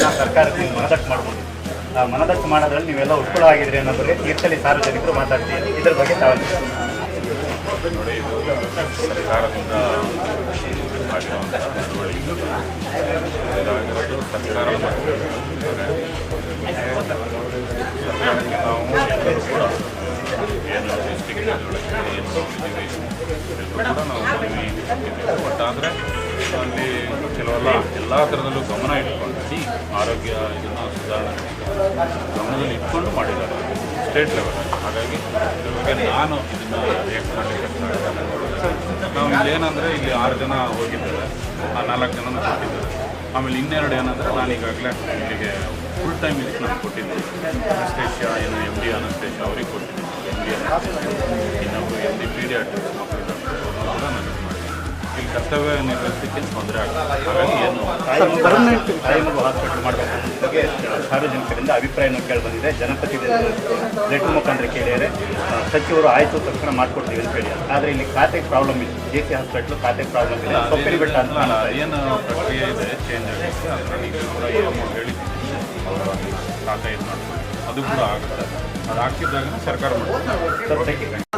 ಪುನಃ ಸರ್ಕಾರಕ್ಕೆ ನೀವು ಮನದಟ್ಟು ಮಾಡ್ಬೋದು. ಆ ಮನದಟ್ಟು ಮಾಡೋದ್ರಲ್ಲಿ ನೀವೆಲ್ಲ ಉತ್ಕೂಲ ಆಗಿದ್ರಿ ಅನ್ನೋ ಬಗ್ಗೆ ತೀರ್ಥಹಳ್ಳಿ ಸಾರ್ವಜನಿಕರು ಮಾತಾಡ್ತೀವಿ ಇದ್ರ ಬಗ್ಗೆ ತಾವು ಸರ್ಕಾರದಿಂದ ನಾವು ಕೂಡ ನಾವು ಅಲ್ಲಿ ಕೆಲವೆಲ್ಲ ಎಲ್ಲ ಥರದಲ್ಲೂ ಗಮನ ಇಟ್ಕೊಂಡು ಆರೋಗ್ಯ ಇದನ್ನು ಸುಧಾರಣೆ ಗಮನದಲ್ಲಿ ಇಟ್ಕೊಂಡು ಮಾಡಿದ್ದಾರೆ, ಸ್ಟೇಟ್ ಲೆವೆಲ್ ಹಾಗಾಗಿ ಬಗ್ಗೆ ನಾನು ಇದನ್ನು ರಿಯಾಕ್ಟ್ ಮಾಡಲಿಕ್ಕೆ ನಾವು ಇಲ್ಲೇನಂದರೆ ಇಲ್ಲಿ ಆರು ಜನ ಹೋಗಿದ್ದಾರೆ, ಆ ನಾಲ್ಕು ಜನ ಕೊಟ್ಟಿದ್ದಾರೆ. ಆಮೇಲೆ ಇನ್ನೆರಡು ಏನಂದರೆ ನಾನು ಈಗಾಗಲೇ ಇಲ್ಲಿಗೆ ಫುಲ್ ಟೈಮ್ ಇದಕ್ಕೆ ನಾನು ಕೊಟ್ಟಿದ್ದೀನಿ. ಅನಸ್ತೇಷಿಯಾ ಏನು ಎಂ ಡಿ ಅನಸ್ತೇಷಿಯಾ ಅವ್ರಿಗೆ ಕೊಟ್ಟಿದ್ದೀನಿ. ಎಂ ಡಿ ಇನ್ನೊಬ್ಬರು ಎಂ ಡಿ ಕರ್ತವ್ಯ ನಿರ್ವಹಿಸಲಿಕ್ಕೆ ತೊಂದರೆ ಆಗ್ತದೆ. ಹಾಗಾಗಿ ಏನು ತಾಯಿಮಗು ಹಾಸ್ಪಿಟಲ್ ಮಾಡಬೇಕು ಬಗ್ಗೆ ಸಾರ್ವಜನಿಕರಿಂದ ಅಭಿಪ್ರಾಯವನ್ನು ಕೇಳಿಬಂದಿದೆ ಜನಪ್ರತಿನಿಧಿ ಲೆಟರ್ ಮುಖಾಂತರ ಕೇಳಿದರೆ ಸಚಿವರು ಆಯಿತು ತಕ್ಷಣ ಮಾಡಿಕೊಡ್ತೀವಿ ಅಂತ ಹೇಳಿ. ಆದರೆ ಇಲ್ಲಿ ಖಾತೆಗೆ ಪ್ರಾಬ್ಲಮ್ ಇದೆ ಜೆ ಸಿ ಹಾಸ್ಪಿಟ್ಲು ಖಾತೆಗೆ ಪ್ರಾಬ್ಲಮ್ ಇದೆ ಕೊಪ್ಪರಿ ಬೆಟ್ಟ ಅಂತ ಏನು ಪ್ರಕ್ರಿಯೆ ಇದೆ? ಚೇಂಜ್ ಅದನ್ನು ಕೂಡ ಏನು ಹೇಳಿದ್ದೀನಿ ಅವರು ಖಾತೆ ಇದು ಮಾಡ್ತಾರೆ ಅದು ಕೂಡ ಆಗುತ್ತೆ. ಅದು ಆಗ್ತಿದ್ದಾಗ ಸರ್ಕಾರ ಮಾಡ್ತಾರೆ.